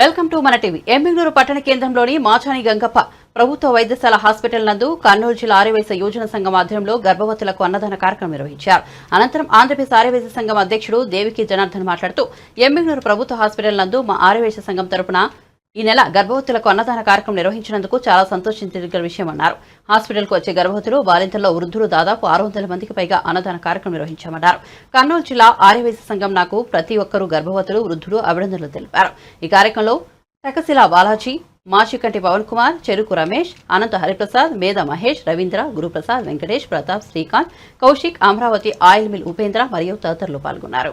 Welcome to Mana TV. Emmiganur పట్టణ కేంద్రంలోని మాచాని గంగప్ప ప్రభుత్వ వైద్యశాల హాస్పిటల్ నందు కర్నూలు జిల్లా ఆర్యవేశ యోజన సంఘం ఆధ్వర్యంలో గర్భవతులకు అన్నదాన కార్యక్రమం నిర్వహించారు. అనంతరం ఆంధ్రప్రదేశ్ ఆర్యవేశ సంఘం అధ్యక్షుడు దేవికి జనార్దన్ మాట్లాడుతూ ఎమ్మిగ్నూరు ప్రభుత్వ హాస్పిటల్ నందు మా ఆర్యవేశ సంఘం తరపున ఈ నెల గర్భవతులకు అన్నదాన కార్యక్రమం నిర్వహించినందుకు చాలా సంతోషించదగిన విషయం అన్నారు. హాస్పిటల్కు వచ్చే గర్భవతులు బాలింతల్లో వృద్ధులు దాదాపు ఆరు వందల మందికి పైగా అన్నదాన కార్యక్రమం నిర్వహించామన్నారు. కర్నూలు జిల్లా ఆర్యవైశ్య సంఘం నాకు ప్రతి ఒక్కరూ గర్భవతులు వృద్ధులు అభినందనలు తెలిపారు. ఈ కార్యక్రమంలో తకశిల బాలాజీ మాచికంటి పవన్ కుమార్ చెరుకు రమేష్ అనంత హరిప్రసాద్ మేధ మహేష్ రవీంద్ర గురుప్రసాద్ వెంకటేష్ ప్రతాప్ శ్రీకాంత్ కౌశిక్ అమరావతి ఆయిల్ మిల్ ఉపేంద్ర మరియు తదితరులు పాల్గొన్నారు.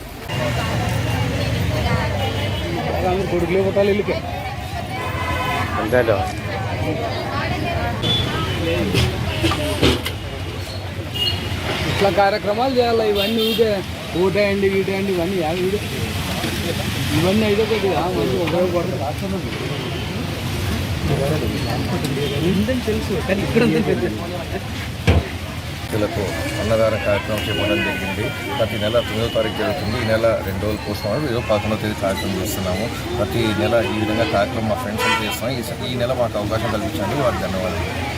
కొడుకులే పోతాలి అంతేటో ఇట్లా కార్యక్రమాలు చేయాలి ఇవన్నీ ఊటే ఊటేయండి గీటేయండి ఇవన్నీ యాభై ఇవన్నీ అయితే కొద్దిగా మంచి ఉపయోగపడుతుంది రాష్ట్రంలో ఉందని తెలుసు కానీ ఇక్కడ వ్యక్తులకు అన్నదాన కార్యక్రమం చేపట్టడం జరిగింది. ప్రతి నెల తొమ్మిదో తారీఖు జరుగుతుంది. ఈ నెల రెండు రోజులు పోస్ట్ మార్టం ఈరోజు పదకొండవ తేదీ కార్యక్రమం చేస్తున్నాము. ప్రతి నెల ఈ విధంగా కార్యక్రమం మా ఫ్రెండ్స్ చేస్తున్నాం. ఈ- ఈ నెల మాకు అవకాశం కల్పించండి వారికి ధన్యవాదాలు.